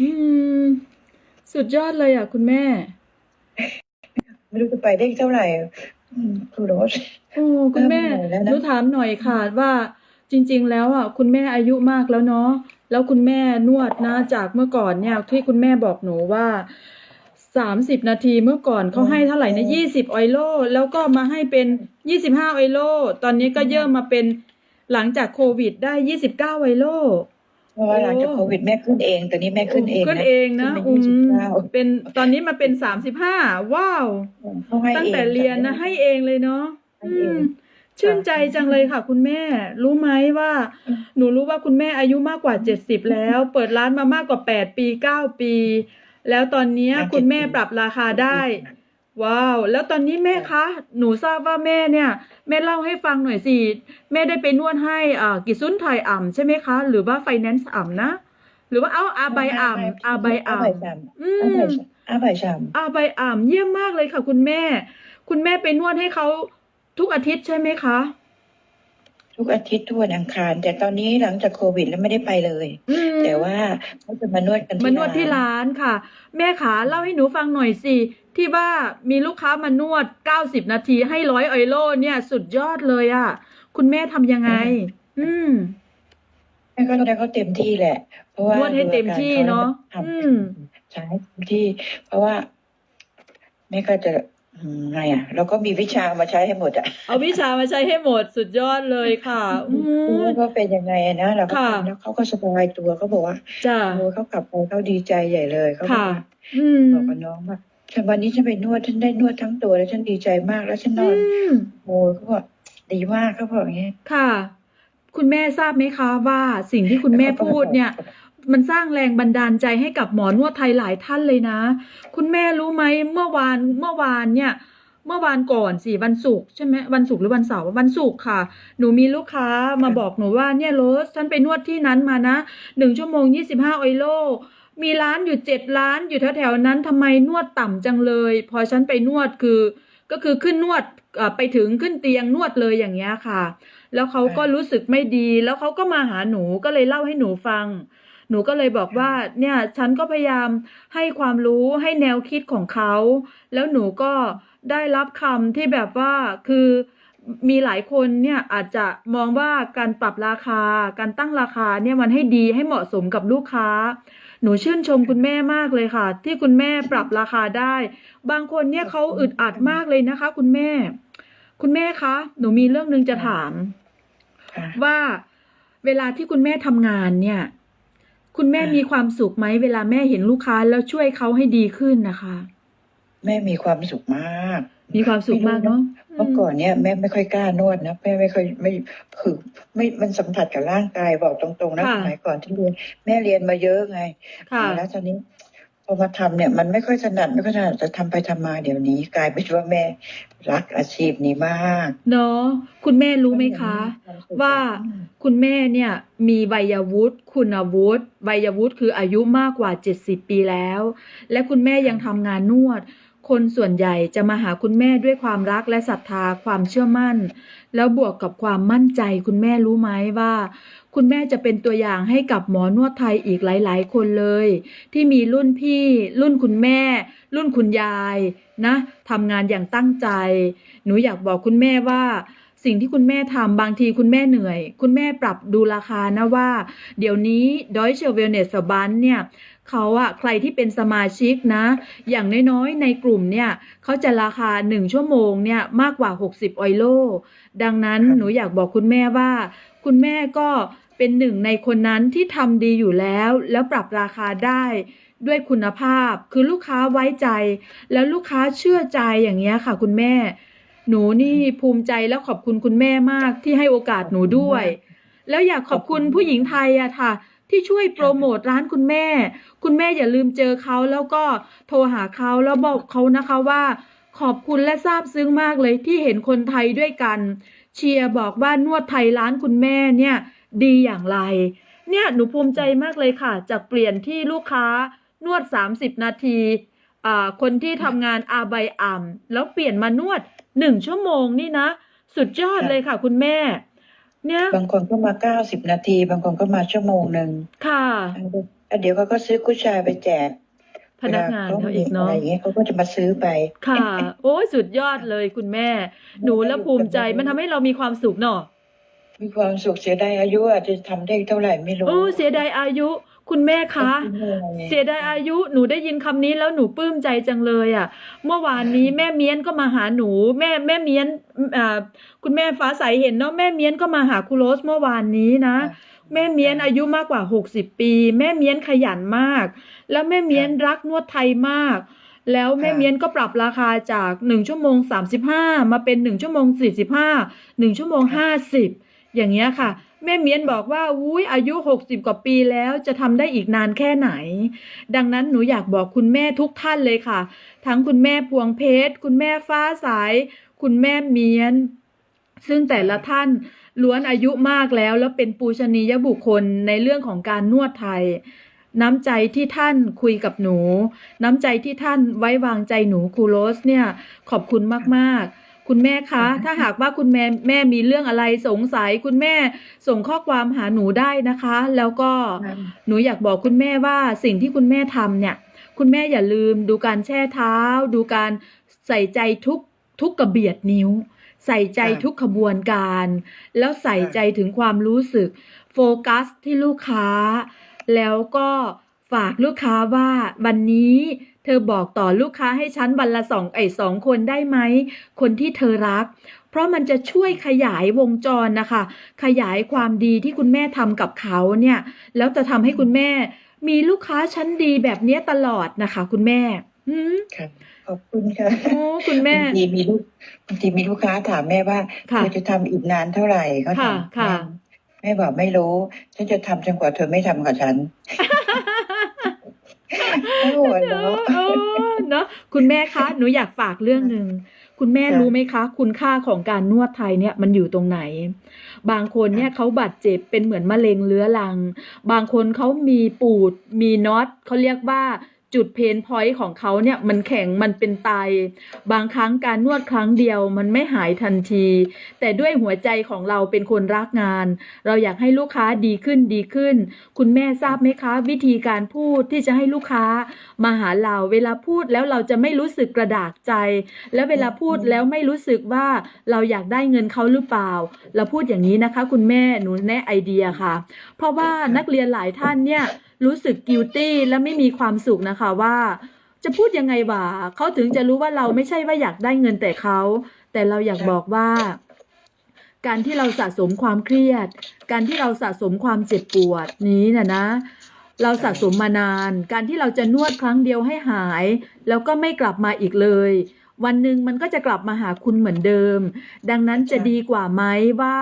อืม สุดยอดเลยอะ คุณแม่ ไม่รู้จะไปได้เท่าไหร่อืมคุณรถโอ้คุณแม่เริ่มเหนื่อยแล้วหนะนูถามหน่อยค่ะว่าจริง ๆ แล้วอะคุณแม่อายุมากแล้วเนาะแล้วคุณแม่นวดนะจากเมื่อก่อนเนี่ยที่คุณแม่บอกหนูว่าสามสิบนาทีเมื่อก่อนเขาให้เท่าไหร่นะยี่สิบออยโลแล้วก็มาให้เป็นยี่สิบห้าออยโลตอนนี้ก็เยิ่มมาเป็นหลังจากโควิดได้ยี่สิบเก้าออยโลเพ ราะว่าหลังจากโควิดแม่ขึ้นเองตอนนี้แม่ขึ้นเองขึ้นเองนะขึ้อืนมเป็นยี่สิบเก้าเป็นตอนนี้มาเป็นสามสิบห้าว้าวเขาให้ตั้งเองแต่เรียนนะให้เองเลยเนาะให้อืเองมชื่นใจจังเลยค่ะ คุณแม่ รู้ไหมว่าอืมหนูรู้ว่าคุณแม่อายุมากกว่าเจ็ดสิบแล้ว เปิดร้านมามากกว่าแปดปีเก้าปี แล้วตอนเนี้ยคุณแม่ปรับราคาได้ ว้าว แล้วตอนนี้แม่คะ หนูทราบว่าแม่เนี่ย แม่เล่าให้ฟังหน่อยสิ แม่ได้ไปนวดให้อ่ากิซุนไทยอ่ำใช่ไหมคะ หรือว่าไฟแนนซ์อ่ำนะ หรือว่าเอาอาใบอ่ำอาใบอ่อาใบชามำอือาใบมชามอาใบชามอาใบอ่ำเยี่ยมมากเลยค่ะคุณแม่ คุณแม่ไปนวดให้เขาทุกอาทิตย์ใช่ไหมคะ ทุกอาทิตย์ทุกวันอังคาร แต่ตอนนี้หลังจากโควิดแล้วไม่ได้ไปเลยอืมแต่ว่าเขาจะมานวดกันมานวดที่ร้านค่ะ แม่ขาเล่าให้หนูฟังหน่อยสิ ที่ว่ามีลูกค้ามานวด90นาทีให้ร้อยออยโลเนี่ย สุดยอดเลยอะ่ะ คุณแม่ทำยังไง อืมแม่ก็ได้เขาเต็มที่แหละ เพราะว่านวดให้เต็มที่เนอะดูออืกรมเขาใช้เต็มที่ เพราะว่าแม่ก็จะอืมไงอะเราก็มีวิชามาใช้ให้หมดอะเอาวิชามาใช้ให้หมดสุดยอดเลยค่ะอืมว่าเป็นยังไงอะนะเราก็ค่ะทำแล้วเขาก็สบายตัวเขาบอกว่าจ้าโอ้เขากลับไปเขาดีใจใหญ่เลยเขาบอกค่ะว่าอืมบอกกับน้องว่า ฉันวันนี้ฉันไปนวดฉันได้นวดทั้งตัวแล้วฉันดีใจมากแล้วฉันนอือนมโอ้เขาบอกดีมากเขาบอกอย่างเงี้ย ค่ะ คุณแม่ทราบไหมคะว่าสิ่งที่คุณแม่พูดเนี่ย มันสร้างแรงบันดาลใจให้กับหมอนวดไทยหลายท่านเลยนะ คุณแม่รู้ไหมเมื่อวานเมื่อวานเนี่ย เมื่อวานก่อนสิวันศุกร์ใช่ไหมวันศุกร์หรือวันเสาร์วันศุกร์ค่ะ หนูมีลูกค้ามาบอกหนูว่าเนี่ยโรสฉันไปนวดที่นั้นมานะหนึ่งชั่วโมงยี่สิบห้าออยโล มีร้านอยู่เจ็ดร้านอยู่แถวๆนั้นทำไมนวดต่ำจังเลย พอฉันไปนวดคือ ก็คือขึ้นนวดไปถึงขึ้นเตียงนวดเลยอย่างเงี้ยค่ะ แล้วเขาก็รู้สึกไม่ดี แล้วเขาก็มาหาหนูก็เลยเล่าให้หนูฟัง หนูก็เลยบอกว่า เนี่ยฉันก็พยายามให้ความรู้ให้แนวคิดของเขา แล้วหนูก็ได้รับคำที่แบบว่าคือมีหลายคนเนี่ยอาจจะมองว่าการปรับราคา การตั้งราคาเนี่ยมันให้ดีให้เหมาะสมกับลูกค้า หนูชื่นชมคุณแม่มากเลยค่ะ ที่คุณแม่ปรับราคาได้ บางคนเนี่ยเขาอึดอัดมากเลยนะคะ คุณแม่ คุณแม่คะ หนูมีเรื่องหนึ่งจะถามค่ะว่าเวลาที่คุณแม่ทำงานเนี่ย คุณแม่อ่ามีมีความสุขไหมเวลาแม่เห็นลูกค้าแล้วช่วยเขาให้ดีขึ้นนะคะ แม่มีความสุขมาก มีความสุขมากเนาะเมื่อก่อนเนี่ยแม่ไม่ค่อยกล้านวดนะแม่ไม่ค่อยไม่คือไม่มันสัมผัสกับร่างกายบอกตรงๆนะค่ะสมัยก่อนที่เรียนแม่เรียนมาเยอะไงค่ะแล้วตอนนี้พอมาทำเนี่ย มันไม่ค่อยถนัดไม่ค่อยถนัดแต่ทำไปทำมาเดี๋ยวนี้ กลายเป็นว่าแม่รักอาชีพนี้มากเนาะคุณแม่รู้ไหมคะ ว่าคุณแม่เนี่ยมีวัยวุฒิคุณวุฒิวัยวุฒิคืออายุมากกว่า70ปีแล้ว และคุณแม่ยังทำงานนวด คนส่วนใหญ่จะมาหาคุณแม่ด้วยความรักและศรัทธาความเชื่อมั่น แล้วบวกกับความมั่นใจคุณแม่รู้ไหมว่า คุณแม่จะเป็นตัวอย่างให้กับหมอนวดไทยอีกหลาย ๆ คนเลย ที่มีรุ่นพี่ รุ่นคุณแม่ รุ่นคุณยายนะทำงานอย่างตั้งใจ หนูอยากบอกคุณแม่ว่าสิ่งที่คุณแม่ทำบางทีคุณแม่เหนื่อย คุณแม่ปรับดูราคานะว่า เดี๋ยวนี้ Deutsche Wellness Verband เนี่ย เขาอะใครที่เป็นสมาชิกนะ อย่างน้อยๆ ในกลุ่มเนี่ยเขาจะราคา 1 ชั่วโมงเนี่ยมากกว่า 60 ออยโล ดังนั้นครับหนูอยากบอกคุณแม่ว่า คุณแม่ก็เป็นหนึ่งในคนนั้นที่ทำดีอยู่แล้ว แล้วปรับราคาได้ด้วยคุณภาพ คือลูกค้าไว้ใจ แล้วลูกค้าเชื่อใจอย่างเงี้ยค่ะ คุณแม่ หนูนี่ภูมิใจแล้วขอบคุณคุณแม่มากที่ให้โอกาสหนูด้วย แล้วอยากขอบคุณผู้หญิงไทยอะค่ะ ที่ช่วยโปรโมทร้านคุณแม่ คุณแม่อย่าลืมเจอเขาแล้วก็โทรหาเขาแล้วบอกเขานะคะว่า ขอบคุณและซาบซึ้งมากเลยที่เห็นคนไทยด้วยกัน เชียร์บอกว่านวดไทยร้านคุณแม่เนี่ย ดีอย่างไร เนี่ยหนูภูมิใจมากเลยค่ะ จากเปลี่ยนที่ลูกค้านวด 30 นาทีอ่าคนที่ทำงานอาใบอ่ำแล้วเปลี่ยนมานวดหนึ่งชั่วโมงนี่นะ สุดยอดเลยค่ะคุณแม่ เนี่ยบางคนก็มาเก้าสิบนาที บางคนก็มาชั่วโมงหนึ่งค่ะแล้วเดี๋ยวเขาก็ซื้อกุ้ยช่ายไปแจกพนักงานเขาอีกเนาะอะไรอย่างเงี้ยเขาก็จะมาซื้อไป ค่ะ โอ้ยสุดยอดเลยคุณแม่ หนูแล้วภูมิใจมันทำให้เรามีความสุขเนาะมีความสุขเสียดายอายุอาจจะทำได้เท่าไหร่ไม่รู้โอ้เสียดายอายุ คุณแม่คะ เสียดายอายุหนูได้ยินคำนี้แล้วหนูปลื้มใจจังเลยอะ เมื่อวานนี้แม่เมียนก็มาหาหนู แม่แม่เมียนอ่าคุณแม่ฟ้าใสเห็นเนาะแม่เมียนก็มาหาครูโรสเมื่อวานนี้นะ แม่เมียนอายุมากกว่าหกสิบปี แม่เมียนขยันมาก แล้วแม่เมียนรักนวดไทยมากแล้วแม่เมียนก็ปรับราคาจากหนึ่งชั่วโมงสามสิบห้ามาเป็นหนึ่งชั่วโมงสี่สิบห้าหนึ่งชั่วโมงห้าสิบอย่างเงี้ยค่ะ แม่เมียนบอกว่าอุ้ยอายุหกสิบกว่าปีแล้วจะทำได้อีกนานแค่ไหน ดังนั้นหนูอยากบอกคุณแม่ทุกท่านเลยค่ะ ทั้งคุณแม่พวงเพชร คุณแม่ฟ้าใสคุณแม่เมียน ซึ่งแต่ละท่านล้วนอายุมากแล้ว แล้วเป็นปูชนียบุคคลในเรื่องของการนวดไทย น้ำใจที่ท่านคุยกับหนู น้ำใจที่ท่านไว้วางใจหนูครูโรสเนี่ย ขอบคุณมากๆ คุณแม่คะ ถ้าหากว่าคุณแม่แม่มีเรื่องอะไรสงสัย คุณแม่ส่งข้อความหาหนูได้นะคะ แล้วก็หนูอยากบอกคุณแม่ว่าสิ่งที่คุณแม่ทำเนี่ย คุณแม่อย่าลืมดูการแช่เท้า ดูการใส่ใจทุกทุกกระเบียดนิ้ว ใส่ใจค่ะทุกขบวนการ แล้วใส่ใจถึงความรู้สึก โฟกัสที่ลูกค้า แล้วก็ฝากลูกค้าว่าวันนี้ เธอบอกต่อลูกค้าให้ฉันวันละสองไอ้สองคนได้ไหม คนที่เธอรัก เพราะมันจะช่วยขยายวงจรนะคะ ขยายความดีที่คุณแม่ทำกับเขาเนี่ย แล้วจะทำให้คุณแม่ มีลูกค้าชั้นดีแบบเนี้ยตลอดนะคะ คุณแม่หืมค่ะขอบคุณค่ะโอ้คุณแม่บางทีมีลูกบางทีมีลูกค้าถามแม่ว่าค่ะเธอจะทำอีกนานเท่าไหร่เขาถามค่ะค่ะแม่บอกไม่รู้ ฉันจะทำจนกว่าเธอไม่ทำกับฉันโอ้โห เอเนาะอเออเนาะคุณแม่คะหนูอยากฝากเรื่องหนึ่งคุณแม่ค่ะรู้ไหมคะ คุณค่าของการนวดไทยเนี่ยมันอยู่ตรงไหน บางคนเนี่ยเขาบาดเจ็บเป็นเหมือนมะเร็งเรื้อรัง บางคนเขามีปูดมีน็อตเขาเรียกว่า จุดเพนพอยต์ของเขาเนี่ยมันแข็งมันเป็นไตบางครั้งการนวดครั้งเดียวมันไม่หายทันที แต่ด้วยหัวใจของเราเป็นคนรักงาน เราอยากให้ลูกค้าดีขึ้นดีขึ้น คุณแม่ทราบไหมคะ วิธีการพูดที่จะให้ลูกค้ามาหาเราเวลาพูดแล้วเราจะไม่รู้สึกกระดากใจ แล้วเวลาพูดแล้วไม่รู้สึกว่าเราอยากได้เงินเขาหรือเปล่า เราพูดอย่างนี้นะคะ คุณแม่หนูแนะไอเดียค่ะ เพราะว่านักเรียนหลายท่านเนี่ยรู้สึกกิลตี้และไม่มีความสุขนะคะว่า จะพูดยังไงวะเขาถึงจะรู้ว่าเราไม่ใช่ว่าอยากได้เงินแต่เขาแต่เราอยากบอกว่า การที่เราสะสมความเครียด การที่เราสะสมความเจ็บปวดนี้นะนะ เราสะสมมานาน การที่เราจะนวดครั้งเดียวให้หาย แล้วก็ไม่กลับมาอีกเลย วันหนึ่งมันก็จะกลับมาหาคุณเหมือนเดิม ดังนั้นจะดีกว่าไหมว่า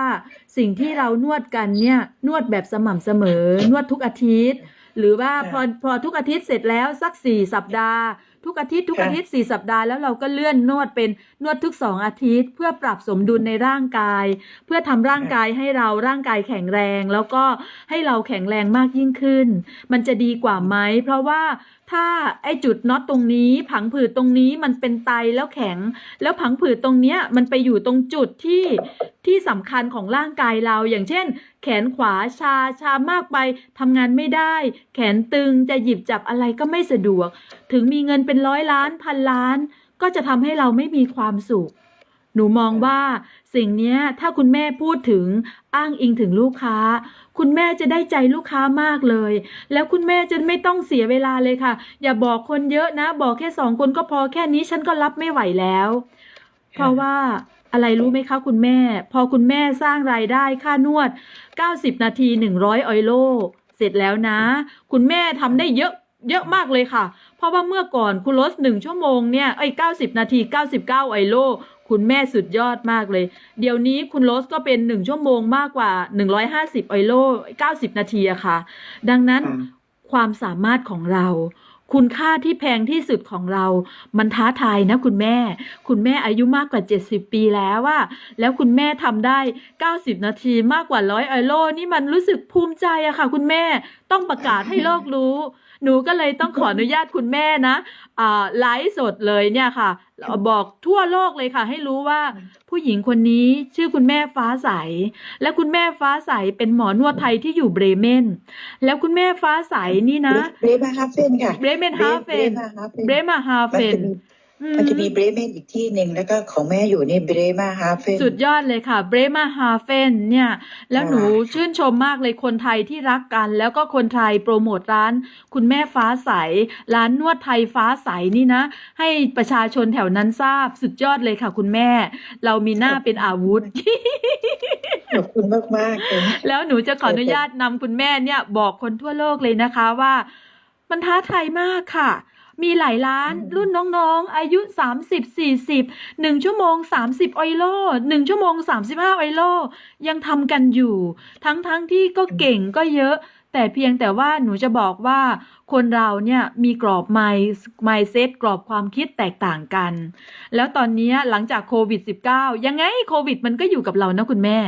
สิ่งที่เรานวดกันเนี่ยนวดแบบสม่ำเสมอ นวดทุกอาทิตย์ หรือว่าพอพอทุกอาทิตย์เสร็จแล้วสักสี่สัปดาห์ ทุกอาทิตย์ทุกค่ะอาทิตย์สี่สัปดาห์แล้วเราก็เลื่อนนวดเป็นนวดทุกสองอาทิตย์ เพื่อปรับสมดุลในร่างกาย เพื่อทำร่างกายให้เราร่างกายแข็งแรง แล้วก็ให้เราแข็งแรงมากยิ่งขึ้น มันจะดีกว่าไหมเพราะว่า ถ้าไอจุดน็อตตรงนี้ ผังผืดตรงนี้มันเป็นไตแล้วแข็ง แล้วผังผืดตรงเนี้ยมันไปอยู่ตรงจุดที่ที่สำคัญของร่างกายเรา อย่างเช่น แขนขวาชาชามากไปทำงานไม่ได้ แขนตึงจะหยิบจับอะไรก็ไม่สะดวก ถึงมีเงินเป็นร้อยล้านพันล้าน ก็จะทำให้เราไม่มีความสุข หนูมองว่า สิ่งนี้ถ้าคุณแม่พูดถึงอ้างอิงถึงลูกค้า คุณแม่จะได้ใจลูกค้ามากเลย แล้วคุณแม่จะไม่ต้องเสียเวลาเลยค่ะ อย่าบอกคนเยอะนะ บอกแค่สองคนก็พอแค่นี้ฉันก็รับไม่ไหวแล้ว เพราะว่าอะไรรู้ไหมคะคุณแม่ พอคุณแม่สร้างรายได้ค่านวด 90 นาที 100 ออยโล เสร็จแล้วนะ คุณแม่ทำได้เยอะเยอะมากเลยค่ะ เพราะว่าเมื่อก่อนคุณลดหนึ่งชั่วโมงเนี่ยไอ้เก้าสิบนาที99ไอโล คุณแม่สุดยอดมากเลย เดี๋ยวนี้คุณโรสก็เป็นหนึ่งชั่วโมงมากกว่า150ไอโล90นาทีอะค่ะ ดังนั้นค่ะความสามารถของเรา คุณค่าที่แพงที่สุดของเรา มันท้าทายนะคุณแม่ คุณแม่อายุมากกว่า 70 ปีแล้วว่าแล้วคุณแม่ทำได้ 90 นาทีมากกว่า100ไอโลนี่มันรู้สึกภูมิใจอะค่ะ คุณแม่ต้องประกาศให้โลกรู้ หนูก็เลยต้องขออนุญาตคุณแม่นะอ่าไลฟ์สดเลยเนี่ยค่ะ บอกทั่วโลกเลยค่ะ ให้รู้ว่าผู้หญิงคนนี้ชื่อคุณแม่ฟ้าใส และคุณแม่ฟ้าใสเป็นหมอนวดไทยที่อยู่เบรเมน แล้วคุณแม่ฟ้าใสนี่นะ เบรมาฮาเฟนค่ะ เบรเมนฮาเฟนมาฮาเฟนเบรมาฮาเฟมันนจะ มีมันจะมีเบรเมนอีกที่หนึ่งแล้วก็ของแม่อยู่นี่เบรมาฮาเฟนสุดยอดเลยค่ะเบรมาฮาเฟนเนี่ย แล้วค่ะหนูชื่นชมมากเลยคนไทยที่รักกัน แล้วก็คนไทยโปรโมทร้าน คุณแม่ฟ้าใส ร้านนวดไทยฟ้าใสนี่นะ ให้ประชาชนแถวนั้นทราบสุดยอดเลยค่ะ คุณแม่ เรามีหน้าเป็นอาวุธขอบคุณมากๆเลยแล้วหนูจะขออนุญาตนำคุณแม่เนี่ย บอกคนทั่วโลกเลยนะคะว่า มันท้าทายมากค่ะ มีหลายร้านอืมรุ่นน้องๆ อายุ 30 40 1 ชั่วโมง 30 ออยโล1ชั่วโมง 35 ออยโลยังทำกันอยู่ ทั้งๆทที่ก็เก่งก็เยอะ แต่เพียงแต่ว่าหนูจะบอกว่าคนเราเนี่ยมีกรอบไมไมเซ็ตกรอบความคิดแตกต่างกัน แล้วตอนเนี้ยหลังจากโควิด -19 ยังไงโควิดมันก็อยู่กับเรานะคุณแม่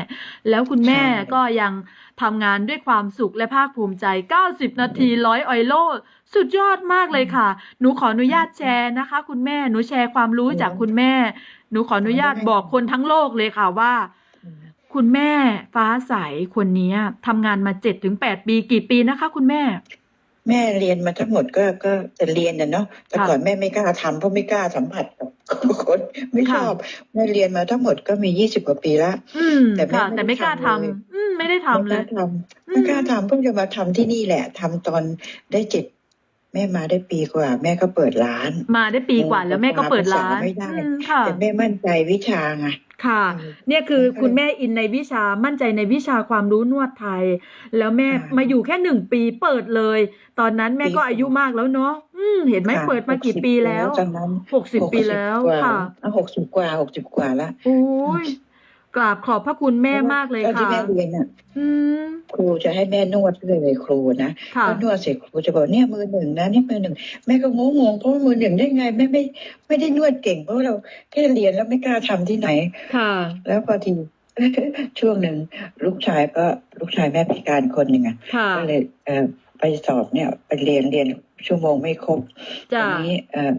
แล้วคุณแม่ใช่ก็ยังทำงานด้วยความสุขและภาคภูมิใจ 90 นาทีร้อยออยโล สุดยอดมากเลยค่ะ หนูขออนุญาตแชร์นะคะ คุณแม่ หนูแชร์ความรู้จากคุณแม่ หนูขออนุญาตบอกคนทั้งโลกเลยค่ะว่า คุณแม่ฟ้าใสคนนี้ทำงานมา7ถึง8ปีกี่ปีนะคะ คุณแม่ แม่เรียนมาทั้งหมดก็ก็จะเรียนนะเนาะแต่ค่ะก่อนแม่ไม่กล้าทำเพราะไม่กล้าสัมผัสกับคนไม่ชค่ะอบแม่เรียนมาทั้งหมดก็มียี่สิบกว่าปีละอืมแต่แม่ค่ะไม่แต่ไม่กล้าได้ทำทำเลยอืมไม่ได้ทำเลยไม่กล้าทำไม่กล้าทำเพิ่งจะมาทำที่นี่แหละทำตอนได้เจ็ด แม่มาได้ปีกว่า แม่ก็เปิดร้าน มาได้ปีกว่าแล้วแม่ก็เปิดร้านไม่ได้อืมค่ะแต่แม่มั่นใจวิชาไงค่ะ เนี่ยคือคุณแม่อินในวิชามั่นใจในวิชาความรู้นวดไทย แล้วแม่ค่ะมาอยู่แค่หนึ่งปีเปิดเลย ตอนนั้นแม่ก็ปีอายุมากแล้วเนาะอืมเห็นไหมค่ะเปิดมากี่60ปีแล้วตอนนั้นหกสิบปีแล้วกว่าค่ะหกสิบกว่าหกสิบกว่าละโอ้ย กราบขอบพระคุณแม่มากเลยตอนที่ค่ะ แม่เรียนน่ะ อืม ครูจะให้แม่นวดเลยครูนะค่ะก็นวดเสร็จครูจะบอกเนี่ยมือหนึ่งนะเนี่ยมือหนึ่งแม่ก็งงงๆเพราะว่ามือหนึ่งได้ไงแม่ไม่ไม่ได้นวดเก่ง เพราะเราแค่เรียนแล้วไม่กล้าทำที่ไหน ค่ะ แล้วพอที ช่วงหนึ่งลูกชายก็ลูกชายแม่พิการคนหนึ่งอะค่ะ ก็เลยเอ่อไปสอบเนี่ยไปเรียนเรียนชั่วโมงไม่ครบจ้ะ ทีนี้เอ่อเอ่อ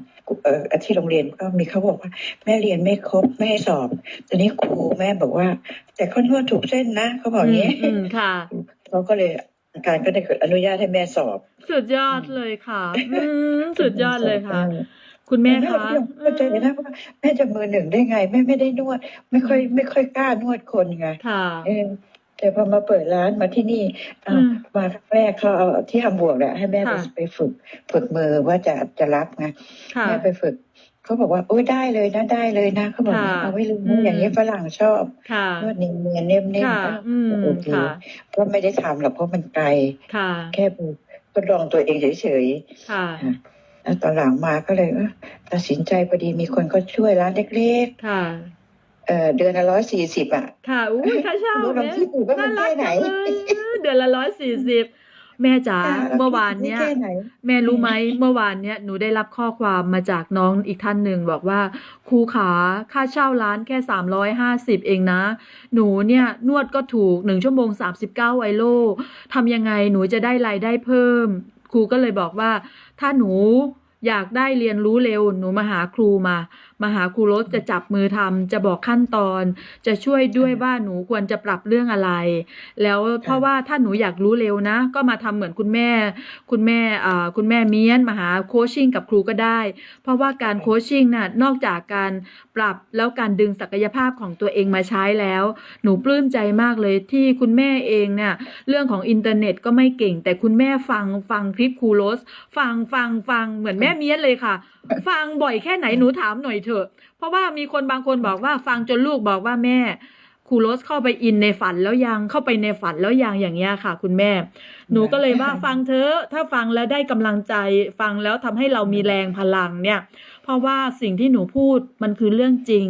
ที่โรงเรียนก็มีเขาบอกว่า แม่เรียนไม่ครบไม่ให้สอบตอนนี้ครูแม่บอกว่า แต่เขานวดถูกเส้นนะเขาบอกอย่างนี้อืมค่ะเขาก็เลยอาการก็ได้อนุญาตให้แม่สอบ สุดยอดเลยค่ะอืมสุดยอดเลยค่ะออคุณแม่แม่คะเข้าใจนะว่าแม่จะมือหนึ่งได้ไงแม่ไม่ได้นวด ไม่ค่อยไม่ค่อยกล้านวดคนไงค่ะเออ แต่พอมาเปิดร้านมาที่นี่อะอืมมาครั้งแรกเขาเอาที่ฮัมบวร์กแหละให้แม่ไปค่ะ ไปฝึกฝึกมือว่าจะจะรับไงค่ะ แม่ไปฝึกเขาบอกว่าโอ้ยได้เลยนะได้เลยนะเขาบอกค่ะเอาไว้ลืมอืม อย่างนี้ฝรั่งชอบค่ะ นวดเนียนเนียนๆเนียมเนียค่ะอืม โอเคค่ะ ก็ไม่ได้ทำหรอกเพราะมันไกล ค่ะ แค่ทดลองตัวเองเฉยค่ะ ๆแล้วตอนหลังมาก็เลยเอ้อตัดสินใจพอดีมีคนก็ช่วยร้านเล็กค่ะ ๆ เอ่อเดือนละร้อยสี่สิบอะ ค่ะอุ้ยค่าเช่าดูลองคิดดูว่ามันน่ารักแค่ไหนจังเลยเดือนละร้อยสี่สิบแม่จ๋าค่ะเมื่อวานเนี้ยแค่ไหนแม่รู้ไหมเมื่อวานเนี้ยหนูได้รับข้อความมาจากน้องอีกท่านหนึ่งบอกว่าครูขาค่าเช่าร้านแค่สามร้อยห้าสิบเองนะ หนูเนี่ยนวดก็ถูกหนึ่งชั่วโมงสามสิบเก้าไวโลทำยังไงหนูจะได้รายได้เพิ่ม ครูก็เลยบอกว่า ถ้าหนู อยากได้เรียนรู้เร็ว หนูมาหาครูมา มาหาครูรถจะจับมือทำจะบอกขั้นตอน จะช่วยด้วยว่าหนูควรจะปรับเรื่องอะไร แล้วเพราะว่าถ้าหนูอยากรู้เร็วนะ ก็มาทำเหมือนคุณแม่ คุณแม่อ่าคุณแม่เมียนมาหาโคชชิ่งกับครูก็ได้ เพราะว่าการโคชชิ่งน่ะนอกจากการปรับแล้วการดึงศักยภาพของตัวเองมาใช้แล้ว หนูปลื้มใจมากเลยที่คุณแม่เองเนี่ยเรื่องของอินเทอร์เน็ตก็ไม่เก่ง แต่คุณแม่ฟังฟังคลิปครูโรสฟังฟังฟังเหมือนแม่เมียนเลยค่ะ ฟังบ่อยแค่ไหนหนูถามหน่อยเถอะ เพราะว่ามีคนบางคนบอกว่าฟังจนลูกบอกว่าแม่ครูโรสเข้าไปอินในฝันแล้วยังเข้าไปในฝันแล้วยังอย่างเงี้ยค่ะ คุณแม่ หนูก็เลยว่าฟังเถอะถ้าฟังแล้วได้กำลังใจฟังแล้วทำให้เรามีแรงพลังเนี่ย เพราะว่าสิ่งที่หนูพูดมันคือเรื่องจริง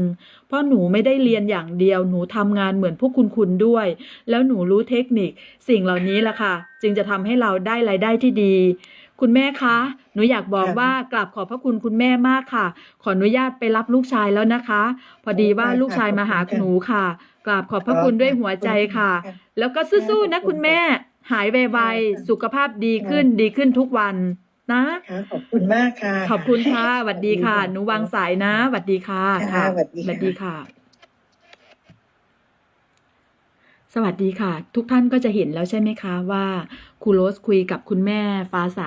เพราะหนูไม่ได้เรียนอย่างเดียว หนูทำงานเหมือนพวกคุณคุณด้วย แล้วหนูรู้เทคนิค สิ่งเหล่านี้แหละค่ะ จึงจะทำให้เราได้รายได้ที่ดี คุณแม่คะ หนูอยากบอกค่ะว่ากราบขอบพระคุณคุณแม่มากค่ะ ขออนุญาตไปรับลูกชายแล้วนะคะ พอดีว่าลูกชายมาหาหนูค่ะกราบขอบพระคุณด้วยหัวใจค่ะ แล้วก็สู้ๆนะคุณแม่ หายไวๆสุขภาพดีขึ้นดีขึ้นทุกวัน นะค่ะขอบคุณมากค่ะ ขอบคุณค่ะสวัสดีค่ะหนูวางสายนะสวัสดีค่ะค่ะสวัสดีสค่ะวัสดีค่ะ สวัสดีค่ะ ทุกท่านก็จะเห็นแล้วใช่ไหมคะว่าครูโรสคุยกับคุณแม่ฟ้าใส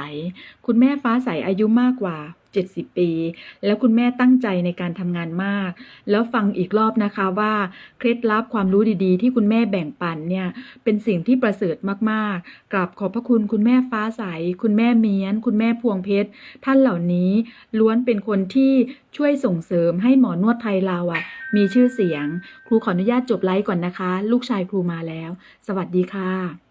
คุณแม่ฟ้าใสอายุมากกว่า 70 ปี แล้วคุณแม่ตั้งใจในการทำงานมาก แล้วฟังอีกรอบนะคะว่าเคล็ดลับความรู้ดีๆ ที่คุณแม่แบ่งปันเนี่ยเป็นสิ่งที่ประเสริฐมากๆกราบขอบพระคุณคุณแม่ฟ้าใส คุณแม่เมียน คุณแม่พวงเพชร ท่านเหล่านี้ล้วนเป็นคนที่ช่วยส่งเสริมให้หมอนวดไทยเราอะ มีชื่อเสียง ครูขออนุญาตจบไลฟ์ก่อนนะคะ ลูกชายครูมาแล้ว สวัสดีค่ะ